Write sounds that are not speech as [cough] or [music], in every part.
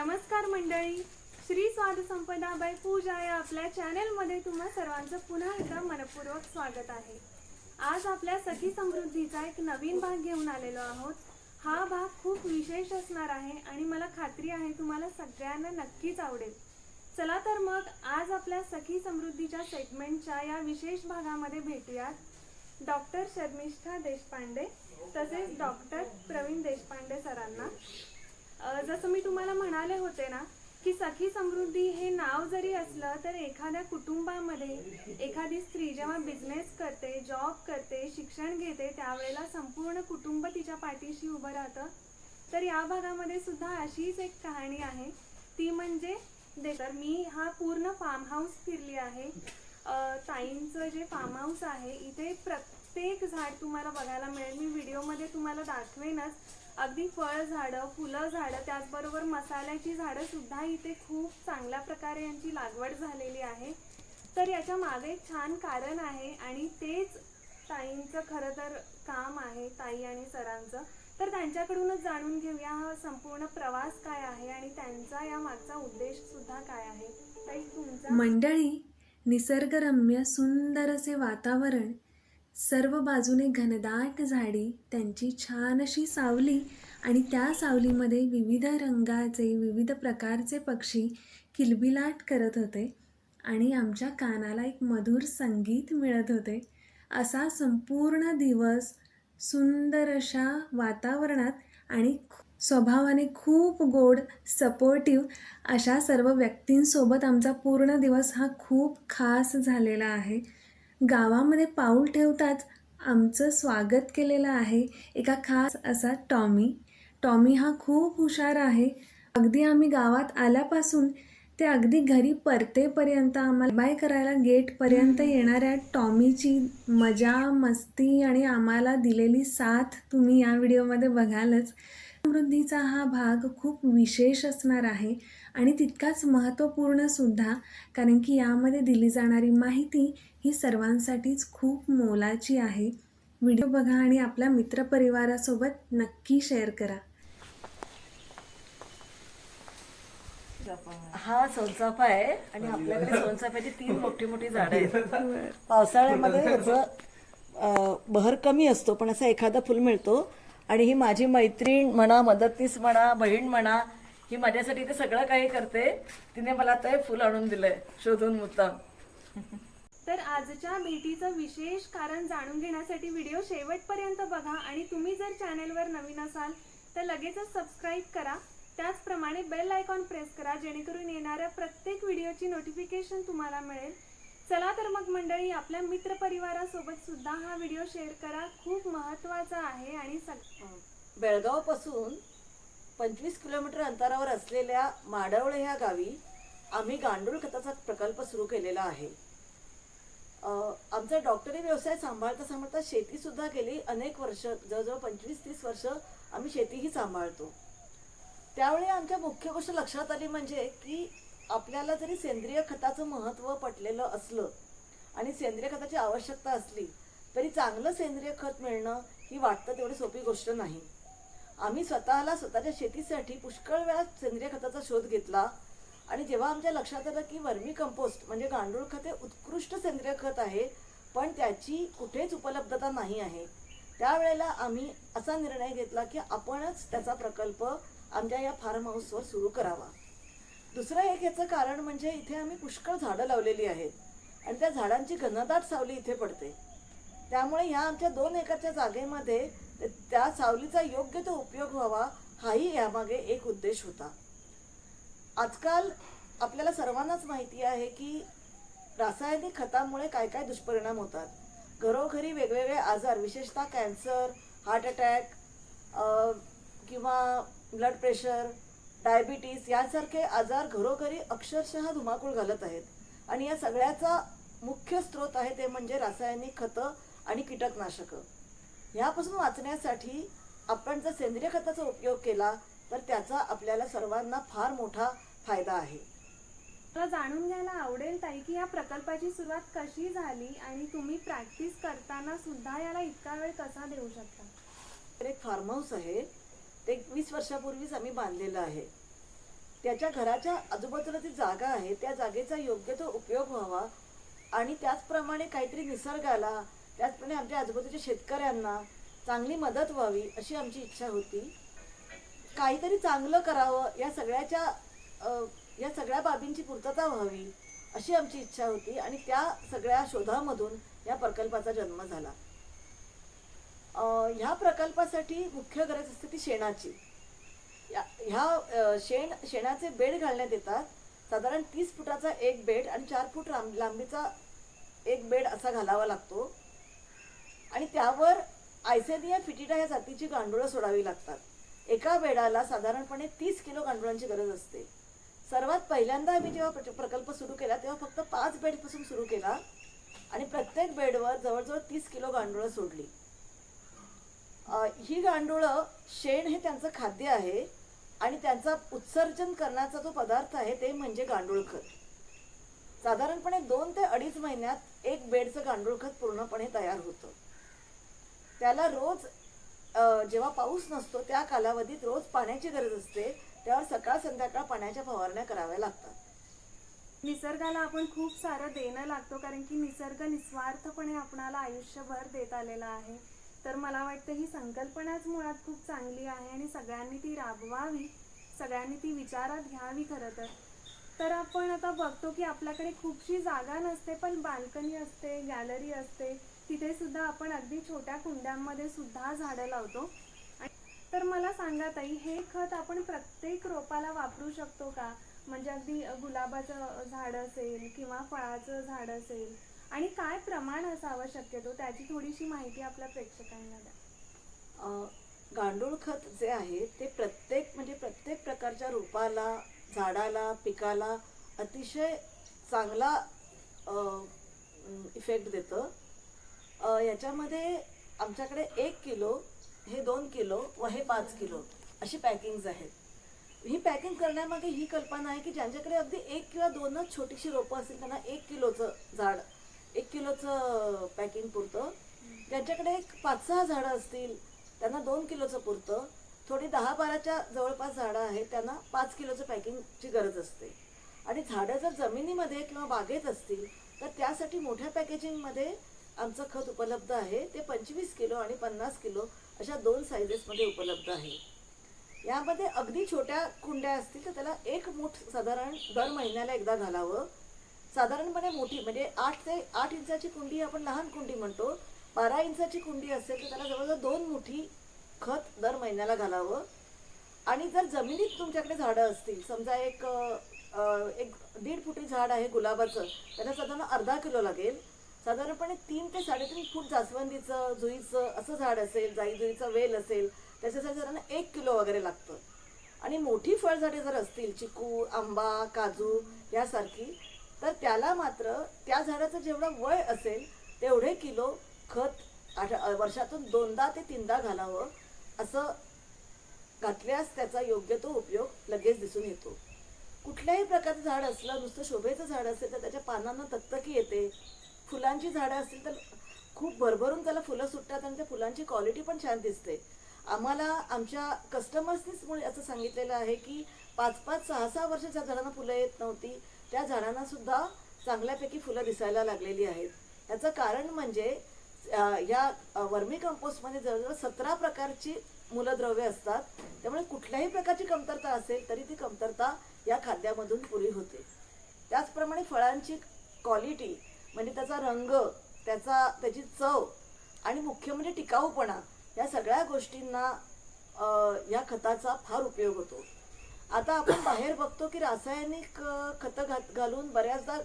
नमस्कार मंडळी. श्री स्वाद संपदा बाय पूजा या आपल्या चॅनेलमध्ये तुम्हा सर्वांचं पुन्हा एकदा मनपूर्वक स्वागत आहे. आज आपल्या सखी समृद्धीचा एक नवीन भाग घेऊन आलेलो आहोत. हा भाग खूप विशेष असणार आहे आणि मला खात्री आहे तुम्हाला सगळ्यांना नक्कीच आवडेल. चला तर मग आज आपल्या सखी समृद्धीच्या सेगमेंटच्या या विशेष भागामध्ये भेटूयात. डॉक्टर शर्मिष्ठा देशपांडे तसेच डॉक्टर प्रवीण देशपांडे सरांना. जसं मी तुम्हाला म्हणाले होते ना की सखी समृद्धी हे नाव जरी असलं तर एखाद्या कुटुंबामध्ये एखादी स्त्री जेव्हा बिझनेस करते जॉब करते शिक्षण घेते त्यावेळेला संपूर्ण कुटुंब तिच्या पाठीशी उभं राहतं. तर या भागामध्ये सुद्धा अशीच एक कहाणी आहे. ती म्हणजे दे तर मी हा पूर्ण फार्म हाऊस फिरली आहे. ताईंचं जे फार्म हाऊस आहे इथे प्रत्येक झाड तुम्हाला बघायला मिळेल. मी व्हिडिओमध्ये तुम्हाला दाखवेनच. अगदी फळ झाडं फुलं झाडं त्याचबरोबर मसाल्याची झाडं सुद्धा इथे खूप चांगल्या प्रकारे यांची लागवड झालेली आहे. तर याच्या मागे एक छान कारण आहे आणि तेच ताईंचं खरं तर काम आहे ताई आणि सरांचं. तर त्यांच्याकडूनच जाणून घेऊया हा संपूर्ण प्रवास काय आहे आणि त्यांचा या मागचा उद्देश सुद्धा काय आहे. ताई तुमचा? मंडळी निसर्गरम्य सुंदर असे वातावरण सर्व बाजूने घनदाट झाडी त्यांची छान अशी सावली आणि त्या सावलीमध्ये विविध रंगाचे विविध प्रकारचे पक्षी किलबिलाट करत होते आणि आमच्या कानाला एक मधुर संगीत मिळत होते. असा संपूर्ण दिवस सुंदर अशा वातावरणात आणि स्वभावाने खूप गोड सपोर्टिव्ह अशा सर्व व्यक्तींसोबत आमचा पूर्ण दिवस हा खूप खास झालेला आहे. गावामध्ये पाऊल ठेवताच आमचं स्वागत केलेलं आहे एका खास असा टॉमी. टॉमी हा खूप हुशार आहे. अगदी आम्ही गावात आल्यापासून ते अगदी घरी परतेपर्यंत आम्हाला बाय करायला गेटपर्यंत येणाऱ्या टॉमीची मजा मस्ती आणि आम्हाला दिलेली साथ तुम्ही या व्हिडिओमध्ये बघालच. समृद्धीचा हा भाग खूप विशेष असणार आहे आणि तितकाच महत्त्वपूर्ण सुद्धा कारण की यामध्ये दिली जाणारी माहिती ही सर्वांसाठीच खूप मोलाची आहे. व्हिडिओ बघा आणि आपल्या मित्रपरिवारासोबत नक्की शेअर करा. हा सोनचाफा आहे. आणि आपल्याकडे सोनचाफ्याची तीन [laughs] मोठी मोठी झाडं आहेत. [laughs] पावसाळ्यामध्ये [laughs] बहर कमी असतो पण असा एखादा फुल मिळतो. आणि ही माझी मैत्रीण म्हणा मदतनीस म्हणा बहीण म्हणा ही माझ्यासाठी ते सगळं काही करते. तिने मला आता हे फुल आणून दिलंय शोधून मुद्दाम. तर आजच्या भेटीचं विशेष कारण जाणून घेण्यासाठी व्हिडिओ शेवटपर्यंत बघा आणि तुम्ही जर चॅनेलवर नवीन असाल तर लगेचच सबस्क्राईब करा. त्याचप्रमाणे बेल आयकॉन प्रेस करा जेणेकरून येणाऱ्या प्रत्येक व्हिडिओची नोटिफिकेशन तुम्हाला मिळेल. चला तर मग मंडळी आपल्या मित्रपरिवारासोबत सुद्धा हा व्हिडिओ शेअर करा. खूप महत्त्वाचा आहे आणि सग बेळगावपासून पंचवीस किलोमीटर अंतरावर असलेल्या माडवळे ह्या गावी आम्ही गांडूळ खताचा प्रकल्प सुरू केलेला आहे. आमचा डॉक्टरी व्यवसाय सांभाळता सांभाळता शेतीसुद्धा केली. गेली अनेक वर्ष जवळजवळ पंचवीस तीस वर्ष आम्ही शेतीही सांभाळतो. त्यावेळी आमच्या मुख्य गोष्ट लक्षात आली म्हणजे की आपल्याला जरी सेंद्रिय खताचं महत्त्व पटलेलं असलं आणि सेंद्रिय खताची आवश्यकता असली तरी चांगलं सेंद्रिय खत मिळणं ही वाटतं तेवढी सोपी गोष्ट नाही. आम्ही स्वतःला स्वतःच्या शेतीसाठी पुष्कळ वेळा सेंद्रिय खताचा शोध घेतला आणि जेव्हा आमच्या लक्षात आलं की वर्मी कंपोस्ट म्हणजे गांडूळ खत हे उत्कृष्ट सेंद्रिय खत आहे पण त्याची कुठेच उपलब्धता नाही आहे त्यावेळेला आम्ही असा निर्णय घेतला की आपणच त्याचा प्रकल्प आमच्या या फार्म हाऊसवर सुरू करावा. दुसरं एक याचं कारण म्हणजे इथे आम्ही पुष्कळ झाडं लावलेली आहेत आणि त्या झाडांची घनदाट सावली इथे पडते. त्यामुळे ह्या आमच्या दोन एकरच्या जागेमध्ये त्या सावलीचा योग्य तो उपयोग व्हावा हाही यामागे एक उद्देश होता. आजकाल आपल्याला सर्वांनाच माहिती आहे की रासायनिक खतामुळे काय काय दुष्परिणाम होतात. घरोघरी वेगवेगळे आजार विशेषतः कॅन्सर हार्ट अटॅक किंवा ब्लड प्रेशर डायबिटीस यासारखे आजार घरोघरी अक्षरशः धुमाकूळ घालत आहेत. आणि या सगळ्याचा मुख्य स्रोत आहे ते म्हणजे रासायनिक खतं आणि कीटकनाशकं. ह्यापासून वाचण्यासाठी आपण जर सेंद्रिय खताचा उपयोग केला तर त्याचा आपल्याला सर्वांना फार मोठा फायदा आहे. मला जाणून घ्यायला आवडेल ताई की या प्रकल्पाची सुरुवात कशी झाली आणि तुम्ही प्रॅक्टिस करताना सुद्धा याला इतका वेळ कसा देऊ शकता? तर एक फार्म हाऊस आहे. ते वीस वर्षापूर्वीच आम्ही बांधलेलं आहे. त्याच्या घराच्या आजूबाजूला जी जागा आहे त्या जागेचा योग्य तो उपयोग व्हावा आणि त्याचप्रमाणे काहीतरी निसर्गाला त्याचप्रमाणे आमच्या आजूबाजूच्या शेतकऱ्यांना चांगली मदत व्हावी अशी आमची इच्छा होती. काहीतरी चांगलं करावं या सगळ्याच्या या सगळ्या बाबींची पूर्तता व्हावी अशी आमची इच्छा होती आणि त्या सगळ्या शोधामधून या प्रकल्पाचा जन्म झाला. ह्या प्रकल्पासाठी मुख्य गरज असते ती शेणाची. या- ह्या शेण शेणाचे बेड घालण्यात येतात. साधारण तीस फुटाचा एक बेड आणि चार फूट लांब लांबीचा एक बेड असा घालावा लागतो. आणि त्यावर आयसेनिया फिटिडा या जातीची गांडुळं सोडावी लागतात. एका बेडाला साधारणपणे तीस किलो गांडुळांची गरज असते. सर्वात पहिल्यांदा आम्ही जेव्हा प्रकल्प सुरू केला तेव्हा फक्त पाच बेडपासून सुरू केला आणि प्रत्येक बेडवर जवळजवळ तीस किलो गांडुळं सोडली. ही गांडुळं शेण हे त्यांचं खाद्य आहे आणि त्यांचा उत्सर्जन करण्याचा जो पदार्थ आहे ते म्हणजे गांडूळ खत साधारणपणे दोन ते अडीच महिन्यात एक बेडचं गांडूळ खत पूर्णपणे तयार होतं. त्याला रोज जेव्हा पाऊस नसतो त्या कालावधीत रोज पाण्याची गरज असते त्यावर सकाळ संध्याकाळ पाण्याच्या फवारण्या कराव्या लागतात. निसर्गाला आपण खूप सारं देणं लागतो कारण की निसर्ग निस्वार्थपणे आपणाला आयुष्यभर देत आलेला आहे. तर मला वाटतं ही संकल्पनाच मुळात खूप चांगली आहे आणि सगळ्यांनी ती राबवावी सगळ्यांनी ती विचारात घ्यावी खरं तर. तर आपण आता बघतो की आपल्याकडे खूपशी जागा नसते पण बाल्कनी असते गॅलरी असते तिथे सुद्धा आपण अगदी छोट्या कुंड्यांमध्ये सुद्धा झाडं लावतो. आणि- तर मला सांगा ताई हे खत आपण प्रत्येक रोपाला वापरू शकतो का? म्हणजे अगदी गुलाबाचं झाड असेल किंवा फळाचं झाड असेल आणि काय प्रमाण असावं शक्यतो त्याची थोडीशी माहिती आपल्या प्रेक्षकांना द्या. गांडूळ खत जे आहे ते प्रत्येक म्हणजे प्रत्येक प्रकारच्या रोपाला झाडाला पिकाला अतिशय चांगला इफेक्ट देतं. याच्यामध्ये आमच्याकडे एक किलो हे दोन किलो व हे पाच किलो अशी पॅकिंग्ज आहेत. ही पॅकिंग करण्यामागे ही कल्पना आहे की ज्यांच्याकडे अगदी एक किंवा दोनच छोटीशी रोपं असतील त्यांना एक किलोचं झाड एक किलोचं पॅकिंग पुरतं. ज्यांच्याकडे एक पाच सहा झाडं असतील त्यांना दोन किलोचं पुरतं. थोडी दहा बाराच्या जवळपास झाडं आहेत त्यांना पाच किलोचं पॅकिंगची गरज असते. आणि झाडं जर जमिनीमध्ये किंवा बागेत असतील तर त्यासाठी मोठ्या पॅकेजिंगमध्ये आमचं खत उपलब्ध आहे. ते पंचवीस किलो आणि पन्नास किलो अशा दोन सायझेसमध्ये उपलब्ध आहे. यामध्ये अगदी छोट्या कुंड्या असतील तर त्याला एक मूठ साधारण दर महिन्याला एकदा घालावं. साधारणपणे मोठी म्हणजे आठ ते आठ इंचाची कुंडी आपण लहान कुंडी म्हणतो. बारा इंचाची कुंडी असेल तर त्याला जवळजवळ दोन मुठी खत दर महिन्याला घालावं. आणि जर जमिनीत तुमच्याकडे झाडं असतील समजा एक एक दीड फुटी झाड आहे गुलाबाचं त्याला साधारण अर्धा किलो लागेल. साधारणपणे तीन ते साडेतीन फूट जास्वंदीचं जुईचं असं झाड असेल जाई जुईचं वेल असेल त्याच्यासाठी साधारण एक किलो वगैरे लागतं. आणि मोठी फळझाडे जर असतील चिकू आंबा काजू यासारखी तर त्याला मात्र त्या झाडाचं जेवढं वय असेल तेवढे किलो खत आठ वर्षातून दोनदा ते तीनदा घालावं असं घातल्यास त्याचा योग्य तो उपयोग लगेच दिसून येतो. कुठल्याही प्रकारचं झाड असलं नुसतं शोभेचं झाड असेल तर त्याच्या पानांना तकतकी येते. फुलांची झाडं असतील तर खूप भरभरून त्याला फुलं सुटतात आणि त्या फुलांची क्वालिटी पण छान दिसते. आम्हाला आमच्या कस्टमर्सनीच मुळे असं सांगितलेलं आहे की पाच पाच सहा सहा वर्षाच्या झाडांना फुलं येत नव्हती. त्या झाडांना सुद्धा चांगल्यापैकी फुलं दिसायला लागलेली आहेत. याचं कारण म्हणजे या वर्मी कंपोस्टमध्ये जवळजवळ सतरा प्रकारची मूलद्रव्ये असतात. त्यामुळे कुठल्याही प्रकारची कमतरता असेल तरी ती कमतरता या खाद्यामधून पुरी होते. त्याचप्रमाणे फळांची क्वालिटी म्हणजे त्याचा रंग त्याचा त्याची चव आणि मुख्य म्हणजे टिकाऊपणा या सगळ्या गोष्टींना या खताचा फार उपयोग होतो. आता आपण बाहेर बघतो की रासायनिक खतं घात घालून बऱ्याचदा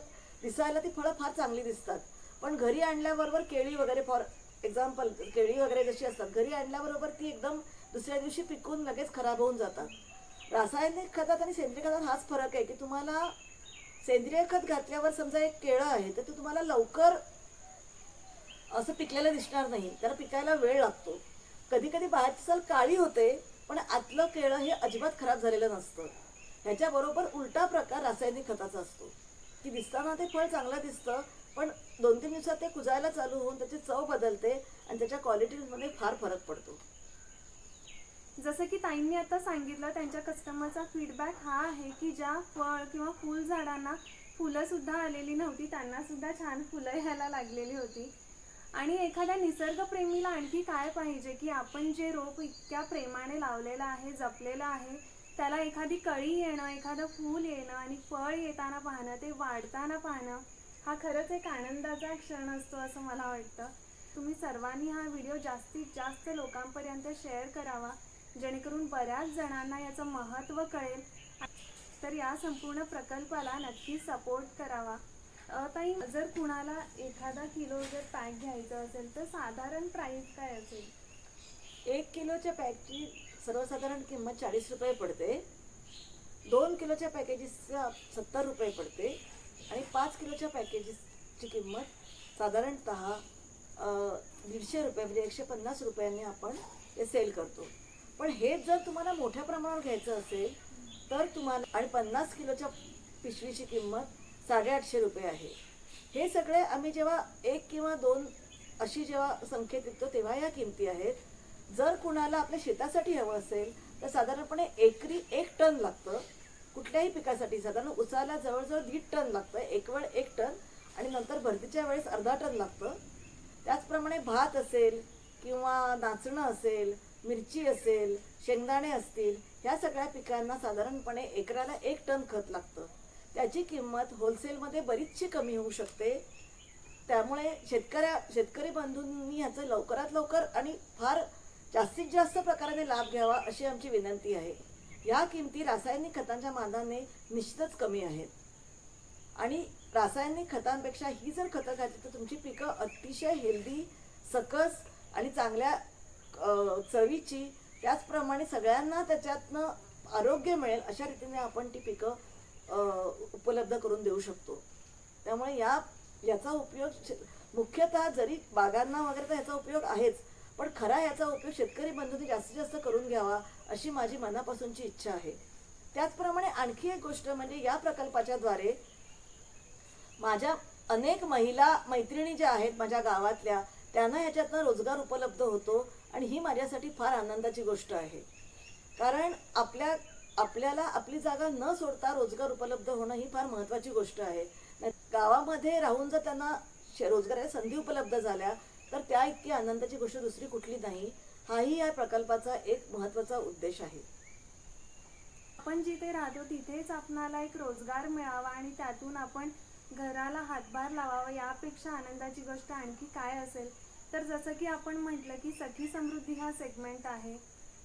दिसायला ती फळं फार चांगली दिसतात. पण घरी आणल्याबरोबर केळी वगैरे फॉर एक्झाम्पल केळी वगैरे जशी असतात घरी आणल्याबरोबर ती एकदम दुसऱ्या दिवशी पिकून लगेच खराब होऊन जातात. रासायनिक खतात आणि सेंद्रिय खतात हाच फरक आहे की तुम्हाला सेंद्रिय खत घातल्यावर समजा एक केळं आहे तर ते तुम्हाला लवकर असं पिकलेलं दिसणार नाही. त्याला पिकायला वेळ लागतो. कधी कधी बाहेरची साल काळी होते पण आतलं केळं हे अजिबात खराब झालेलं नसतं. ह्याच्याबरोबर उलटा प्रकार रासायनिक खताचा असतो. की दिसताना ते फळ चांगलं दिसतं पण दोन तीन दिवसात ते कुजायला चालू होऊन त्याची चव बदलते आणि त्याच्या क्वालिटीमध्ये फार फरक पडतो. जसं की ताईंनी आता सांगितलं त्यांच्या कस्टमरचा फीडबॅक हा आहे की ज्या फळ किंवा फुल झाडांना फुलं सुद्धा आलेली नव्हती त्यांना सुद्धा छान फुलं यायला लागलेली होती. आणि एखाद्या निसर्गप्रेमीला आणखी काय पाहिजे की आपण जे रोप इतक्या प्रेमाने लावलेलं आहे जपलेलं आहे त्याला एखादी कळी येणं एखादं फूल येणं आणि फळ येताना पाहणं ते वाढताना पाहणं हा खरंच एक आनंदाचा क्षण असतो असं मला वाटतं. तुम्ही सर्वांनी हा व्हिडिओ जास्तीत जास्त लोकांपर्यंत शेअर करावा जेणेकरून बऱ्याच जणांना याचं महत्त्व कळेल. तर या संपूर्ण प्रकल्पाला नक्की सपोर्ट करावा. ताई जर कुणाला एखादा किलो जर पॅक घ्यायचं असेल तर साधारण प्राईस काय असेल? एक किलोच्या पॅकची सर्वसाधारण किंमत चाळीस रुपये पडते. दोन किलोच्या पॅकेजेसचा सत्तर रुपये पडते. आणि पाच किलोच्या पॅकेजेसची किंमत साधारणत दीडशे रुपये म्हणजे एकशे पन्नास रुपयांनी आपण ते सेल करतो. पण हे जर तुम्हाला मोठ्या प्रमाणावर घ्यायचं असेल तर तुम्हाला आणि पन्नास किलोच्या पिशवीची किंमत साडेआठशे रुपये आहे. हे सगळे आम्ही जेव्हा एक किंवा दोन अशी जेव्हा संख्येत विकतो तेव्हा या किमती आहेत. जर कुणाला आपल्या शेतासाठी हवं असेल तर साधारणपणे एकरी एक टन लागतं. कुठल्याही पिकासाठी साधारण उसाला जवळजवळ दीड टन लागतं एक वेळ एक टन आणि नंतर भरतीच्या वेळेस अर्धा टन लागतं. त्याचप्रमाणे भात असेल किंवा नाचणं असेल मिरची असेल शेंगदाणे असतील ह्या सगळ्या पिकांना साधारणपणे एकराला एक टन खत लागतं. त्याची किंमत होलसेलमध्ये बरीचशी कमी होऊ शकते. त्यामुळे शेतकऱ्या शेतकरी बंधूंनी ह्याचं लवकरात लवकर आणि फार जास्तीत जास्त प्रकाराने लाभ घ्यावा अशी आमची विनंती आहे. या किमती रासायनिक खतांच्या मानाने निश्चितच कमी आहेत. आणि रासायनिक खतांपेक्षा ही जर खतं घातली तर तुमची पिकं अतिशय हेल्दी सकस आणि चांगल्या चवीची त्याचप्रमाणे सगळ्यांना त्याच्यातनं आरोग्य मिळेल अशा रीतीने आपण ती पिकं उपलब्ध करून देऊ शकतो. त्यामुळे या याचा उपयोग मुख्यतः जरी बागांना वगैरे तर याचा उपयोग आहेच पण खरा याचा उपयोग शेतकरी बंधूंनी जास्तीत जास्त करून घ्यावा अशी माझी मनापासूनची इच्छा आहे. त्याचप्रमाणे आणखी एक गोष्ट म्हणजे या प्रकल्पाच्या द्वारे माझ्या अनेक महिला मैत्रिणी ज्या आहेत माझ्या गावातल्या त्यांना ह्याच्यातनं रोजगार उपलब्ध होतो आणि ही माझ्यासाठी फार आनंदाची गोष्ट आहे. कारण आपल्या आपल्याला आपली जागा न सोडता रोजगार उपलब्ध होणं ही फार महत्त्वाची गोष्ट आहे. गावामध्ये राहून जर त्यांना रोजगाराच्या संधी उपलब्ध झाल्या तर त्या इतकी आनंदाची गोष्ट दुसरी कुठली नाही. हाही या प्रकल्पाचा एक महत्त्वाचा उद्देश आहे. आपण जिथे राहतो तिथेच आपणाला एक रोजगार मिळावा आणि त्यातून आपण घराला हातभार लावावा यापेक्षा आनंदाची गोष्ट आणखी काय असेल? तर जसं की आपण म्हटलं की सखी समृद्धी हा सेगमेंट आहे.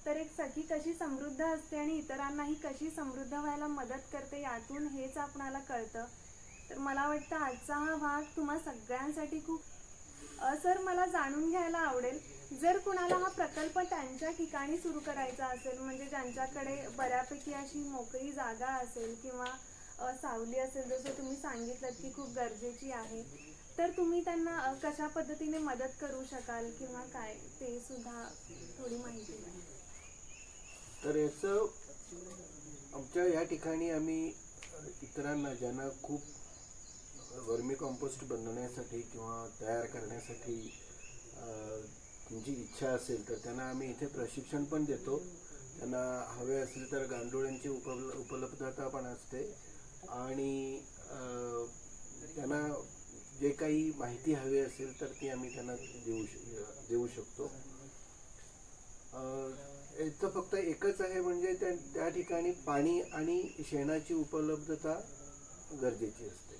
तर एक सखी कशी समृद्ध असते आणि इतरांनाही कशी समृद्ध व्हायला मदत करते यातून हेच आपणाला कळतं. तर मला वाटतं आजचा हा भाग तुम्हा सगळ्यांसाठी खूप सर मला जाणून घ्यायला आवडेल. जर कुणाला हा प्रकल्प त्यांच्या ठिकाणी सुरू करायचा असेल म्हणजे ज्यांच्याकडे बऱ्यापैकी अशी मोकळी जागा असेल किंवा सावली असेल जसं तुम्ही सांगितलं की खूप गरजेची आहे तर तुम्ही त्यांना कशा पद्धतीने मदत करू शकाल किंवा काय ते सुद्धा थोडी माहिती द्या. तर याचं आमच्या या ठिकाणी आम्ही इतरांना ज्यांना खूप वर्मी कॉम्पोस्ट बनवण्यासाठी किंवा तयार करण्यासाठी तुमची इच्छा असेल तर त्यांना आम्ही इथे प्रशिक्षण पण देतो. त्यांना हवे असेल तर गांडोळ्यांची उपल उपलब्धता पण असते. आणि त्यांना जे काही माहिती हवी असेल तर ती आम्ही त्यांना देऊ श देऊ शकतो. अं, फक्त एकच आहे म्हणजे त्या त्या ठिकाणी पाणी आणि शेणाची उपलब्धता गरजेची असते.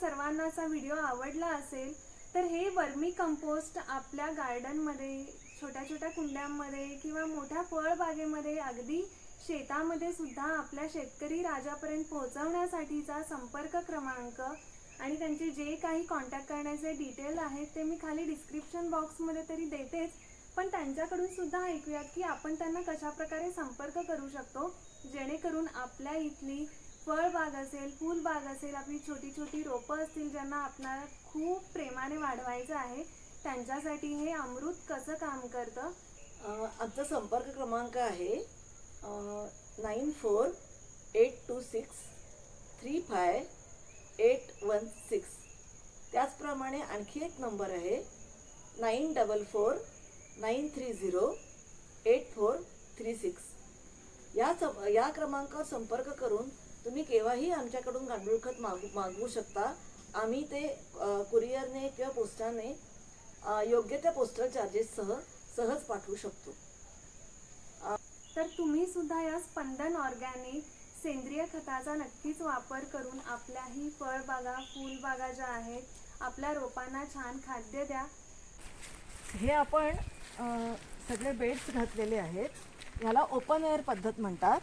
सर्वांना असा व्हिडिओ आवडला असेल तर हे वर्मी कंपोस्ट आपल्या गार्डनमध्ये छोट्या छोट्या कुंड्यांमध्ये किंवा मोठ्या फळबागेमध्ये अगदी शेतामध्ये सुद्धा आपल्या शेतकरी राजापर्यंत पोहोचवण्यासाठीचा संपर्क क्रमांक आणि त्यांचे जे काही कॉन्टॅक्ट करण्याचे डिटेल आहेत ते मी खाली डिस्क्रिप्शन बॉक्समध्ये तरी देतेच. पण त्यांच्याकडून सुद्धा ऐकूयात की आपण त्यांना कशा प्रकारे संपर्क करू शकतो जेणेकरून आपल्या इथली फळबाग असेल फुलबाग असेल आपली छोटी छोटी रोपं असतील ज्यांना आपणाला खूप प्रेमाने वाढवायचं आहे त्यांच्यासाठी हे अमृत कसं काम करतं? आमचा संपर्क क्रमांक आहे nine four eight two six three five eight one six. त्याचप्रमाणे आणखी एक नंबर आहे nine double four nine three zero eight four three six. या सं या क्रमांकावर संपर्क करून तुम्ही केव्हाही आमच्याकडून गांडूळ खत मागू मागवू शकता. आम्ही ते कुरिअरने किंवा पोस्टाने योग्य त्या पोस्टल चार्जेससह सहज पाठवू शकतो. तर तुम्ही सुद्धा या स्पंदन ऑर्गॅनिक सेंद्रिय खताचा नक्कीच वापर करून आपल्याही फळबागा फुलबागा ज्या आहेत आपल्या रोपांना छान खाद्य द्या. हे आपण सगळे बेड्स घातलेले आहेत. ह्याला ओपन एअर पद्धत म्हणतात.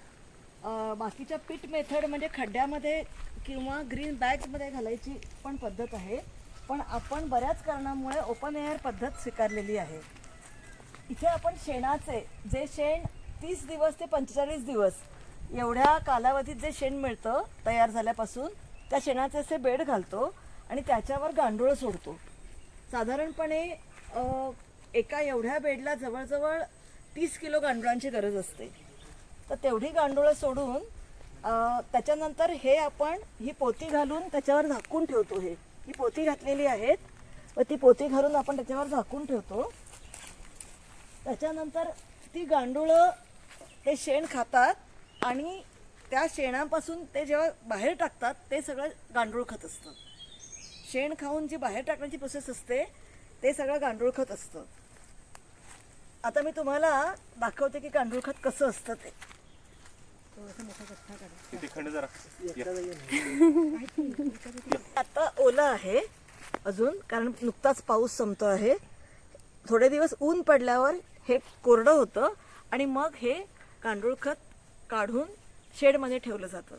बाकीच्या पीट मेथड म्हणजे खड्ड्यामध्ये किंवा ग्रीन बॅग्समध्ये घालायची पण पद्धत आहे. पण आपण बऱ्याच कारणामुळे ओपन एअर पद्धत स्वीकारलेली आहे. इथे आपण शेणाचे जे शेण तीस दिवस ते पंचेचाळीस दिवस एवढ्या कालावधीत जे शेण मिळतं तयार झाल्यापासून त्या शेणाचे असे बेड घालतो आणि त्याच्यावर गांडूळ सोडतो. साधारणपणे एका एवढ्या बेडला जवळजवळ तीस किलो गांडुळांची गरज असते. तर तेवढी गांडुळं सोडून त्याच्यानंतर हे आपण ही पोती घालून त्याच्यावर झाकून ठेवतो हे. ही पोती घातलेली आहेत. व ती पोती घालून आपण त्याच्यावर झाकून ठेवतो. त्याच्यानंतर ती गांडुळं हे शेण खातात आणि त्या शेणापासून ते जेव्हा बाहेर टाकतात ते सगळं गांडूळ खत असतं. शेण खाऊन जी बाहेर टाकण्याची प्रोसेस असते ते सगळं गांडूळ खत असतं. आता मी तुम्हाला दाखवते की गांडूळ खत कसं असतं ते. [laughs] आता ओलं आहे अजून कारण नुकताच पाऊस संपतो आहे. थोडे दिवस ऊन पडल्यावर हे कोरडं होतं आणि मग हे गांडूळ खत काढून शेडमध्ये ठेवलं जातं.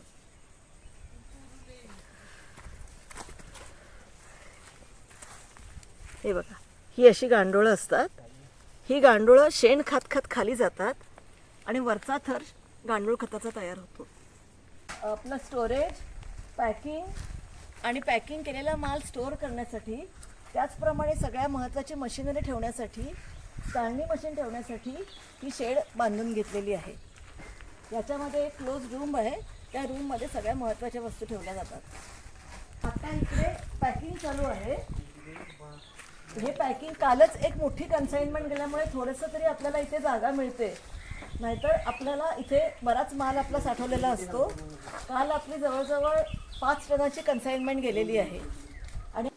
हे बघा ही अशी गांडोळं असतात. ही गांडुळं शेण खात खात खाली जातात आणि वरचा थर गांडूळ खताचा तयार होतो. आपलं स्टोरेज पॅकिंग आणि पॅकिंग केलेला माल स्टोअर करण्यासाठी त्याचप्रमाणे सगळ्या महत्त्वाची मशिनरी ठेवण्यासाठी चाळणी मशीन ठेवण्यासाठी ही शेड बांधून घेतलेली आहे. याच्यामध्ये एक क्लोज रूम आहे. त्या रूममध्ये सगळ्या महत्त्वाच्या वस्तू ठेवल्या जातात. आता इकडे पॅकिंग चालू आहे. हे पॅकिंग कालच एक मोठी कन्साइनमेंट गेल्यामुळे थोडंसं तरी आपल्याला इथे जागा मिळते. नाहीतर आपल्याला इथे बराच माल आपला साठवलेला असतो. काल आपली जवळजवळ पाच टनाची कन्साइनमेंट गेलेली आहे. आणि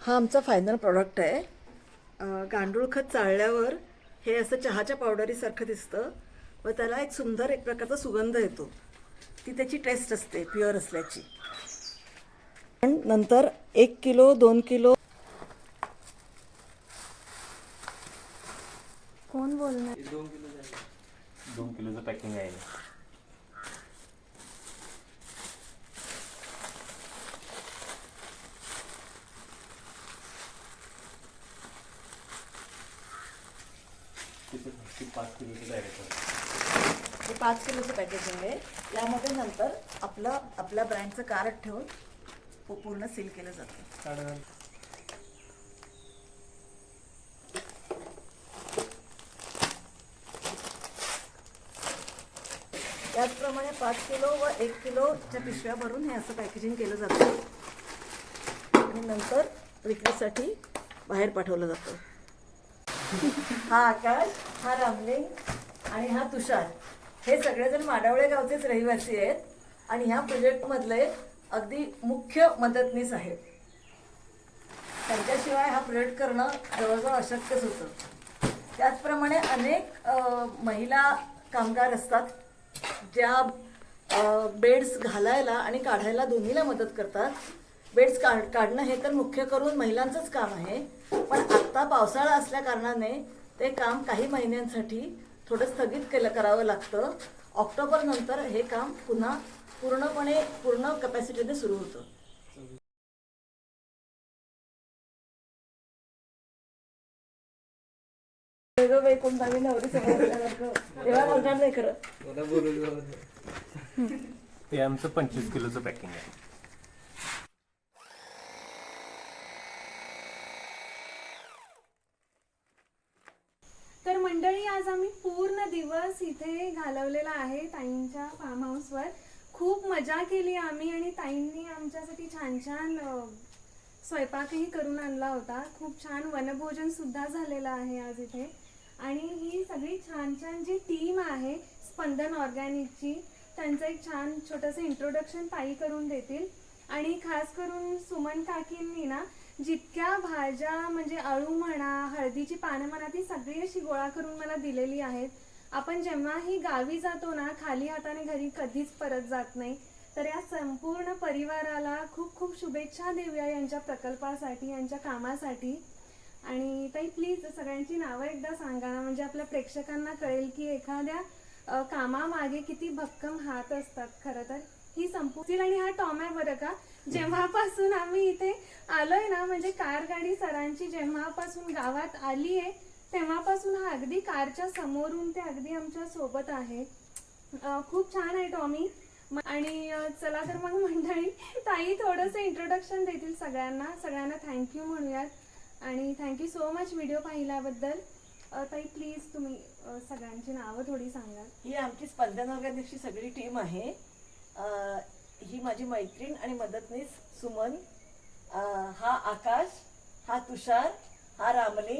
हा आमचा फायनल प्रॉडक्ट आहे. गांडूळ खत चाळल्यावर हे असं चहाच्या पावडरीसारखं दिसतं. व त्याला एक सुंदर एक प्रकारचा सुगंध येतो. ती त्याची टेस्ट असते प्युअर असल्याची. पण नंतर एक किलो दोन किलो कोण बोलणार दोन किलोचं पॅकिंग आहे किती पाच किलोचं त्याचं. हे पाच किलोचं पॅकेजिंग आहे. यामध्ये नंतर आपलं आपल्या ब्रँडचं कार्ड ठेवून पूर्ण सील केलं जातं. त्याचप्रमाणे पाच किलो व एक किलोच्या पिशव्या भरून हे असं पॅकेजिंग केलं जातं. आणि नंतर विक्रीसाठी बाहेर पाठवलं जातं. हा आकाश हा रामलिंग आणि हा तुषार. हे सगळेजण माडावळे गावचेच रहिवासी आहेत आणि ह्या प्रोजेक्टमधले अगदी मुख्य मदतनीस आहेत. त्यांच्याशिवाय हा प्रोजेक्ट करणं जवळजवळ अशक्यच होतं. त्याचप्रमाणे अनेक महिला कामगार असतात ज्या बेड्स घालायला आणि काढायला दोन्हीला मदत करतात. बेड्स काढ काढणं हे तर मुख्य करून महिलांचंच काम आहे. पण आत्ता पावसाळा असल्या कारणाने ते काम काही महिन्यांसाठी थोडं स्थगित केलं करावं लागतं. ऑक्टोबर नंतर हे काम पुन्हा पूर्णपणे पूर्ण कपॅसिटीने सुरू होतं. वेगळं वेग कोण नवीन नवरी समोर असल्यासारखं. तेव्हा बोलणार नाही खरं. हे आमचं पंचवीस किलोचं पॅकिंग आहे. मंडळी आज आम्ही पूर्ण दिवस इथे घालवलेला आहे ताईंच्या फार्म हाऊसवर खूप मजा केली आम्ही आणि ताईंनी आमच्यासाठी छान छान स्वयंपाकही करून आणला होता. खूप छान वनभोजन सुद्धा झालेलं आहे आज इथे. आणि ही सगळी छान छान जी टीम आहे स्पंदन ऑर्गॅनिकची त्यांचं एक छान छोटंसं इंट्रोडक्शन ताई करून देतील. आणि खास करून सुमन काकींनी ना जितक्या भाज्या म्हणजे अळू म्हणा हळदीची पानं म्हणा ती सगळी अशी गोळा करून मला दिलेली आहेत. आपण जेव्हाही गावी जातो ना खाली हाताने घरी कधीच परत जात नाही. तर या संपूर्ण परिवाराला खूप खूप शुभेच्छा देऊया यांच्या प्रकल्पासाठी यांच्या कामासाठी. आणि ताई प्लीज सगळ्यांची नावं एकदा सांगा. म्हणजे आपल्या प्रेक्षकांना कळेल की एखाद्या कामामागे किती भक्कम हात असतात खरं तर. ही संपूर्ण आणि हा टॉम आहे बरं का? जेव्हापासून आम्ही इथे आलोय ना म्हणजे कार गाडी सरांची जेव्हापासून गावात आली आहे तेव्हापासून हा अगदी कारच्या समोरून ते अगदी आमच्यासोबत आहे. खूप छान आहे टॉमी. आणि चला तर मग मंडळी ताई थोडंसं इंट्रोडक्शन देतील सगळ्यांना. सगळ्यांना थँक्यू म्हणूयात. आणि थँक्यू सो मच व्हिडिओ पाहिल्याबद्दल. ताई प्लीज तुम्ही सगळ्यांची नावं थोडी सांगा ही आमची स्पंदन ऑर्गॅनिकची सगळी टीम आहे. ही माझी मैत्रीण आणि मदतनीस सुमन हा आकाश हा तुषार हा रामली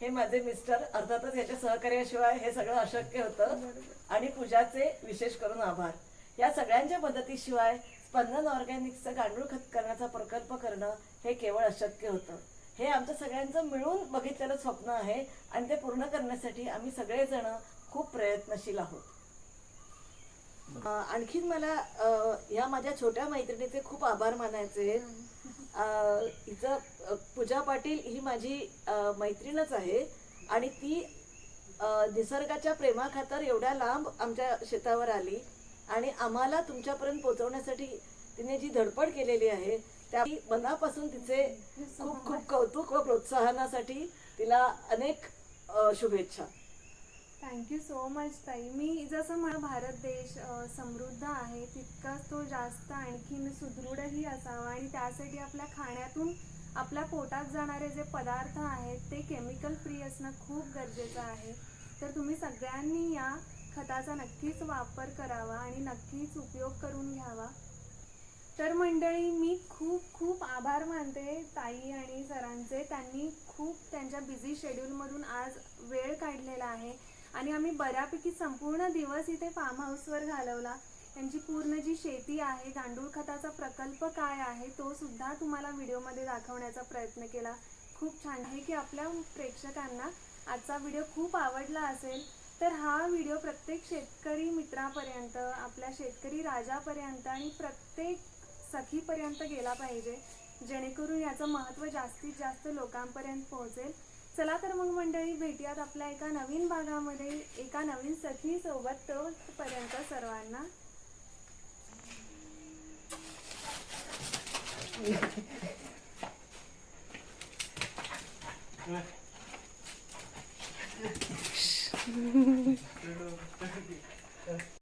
हे माझे मिस्टर अर्थातच याच्या सहकार्याशिवाय हे सगळं अशक्य होतं. आणि पूजाचे विशेष करून आभार. या सगळ्यांच्या मदतीशिवाय स्पंदन ऑर्गॅनिक्सचं गांडूळ खत करण्याचा प्रकल्प करणं हे केवळ अशक्य होतं. हे आमचं सगळ्यांचं मिळून बघितलेलं स्वप्न आहे आणि ते पूर्ण करण्यासाठी आम्ही सगळेजण खूप प्रयत्नशील आहोत. आणखीन मला ह्या या माझ्या छोट्या मैत्रिणीचे खूप आभार मानायचे हिचं पूजा पाटील ही माझी मैत्रीणच आहे. आणि ती निसर्गाच्या प्रेमाखातर एवढ्या लांब आमच्या शेतावर आली. आणि आम्हाला तुमच्यापर्यंत पोहोचवण्यासाठी तिने जी धडपड केलेली आहे त्या मनापासून तिचे खूप खूप कौतुक व प्रोत्साहनासाठी तिला अनेक शुभेच्छा. थँक्यू सो मच ताई. मी जसं म्हणा भारत देश समृद्ध आहे तितकाच तो जास्त आणखीन सुदृढही असावा आणि त्यासाठी आपल्या खाण्यातून आपल्या पोटात जाणारे जे पदार्थ आहेत ते केमिकल फ्री असणं खूप गरजेचं आहे. तर तुम्ही सगळ्यांनी या खताचा नक्कीच वापर करावा आणि नक्कीच उपयोग करून घ्यावा. तर मंडळी मी खूप खूप आभार मानते ताई आणि सरांचे. त्यांनी खूप त्यांच्या बिझी शेड्यूलमधून आज वेळ काढलेला आहे. आणि आम्ही बऱ्यापैकी संपूर्ण दिवस इथे फार्म हाऊसवर घालवला. त्यांची पूर्ण जी शेती आहे गांडूळ खताचा प्रकल्प काय आहे तो सुद्धा तुम्हाला व्हिडिओमध्ये दाखवण्याचा प्रयत्न केला. खूप छान. आहे की आपल्या प्रेक्षकांना आजचा व्हिडिओ खूप आवडला असेल तर हा व्हिडिओ प्रत्येक शेतकरी मित्रापर्यंत आपल्या शेतकरी राजापर्यंत आणि प्रत्येक सखीपर्यंत गेला पाहिजे जेणेकरून याचं महत्त्व जास्तीत जास्त लोकांपर्यंत पोहोचेल. चला तर मग मंडळी भेटूयात आपल्या एका नवीन भागामध्ये एका नवीन सखी सोबत तोपर्यंत सर्वांना.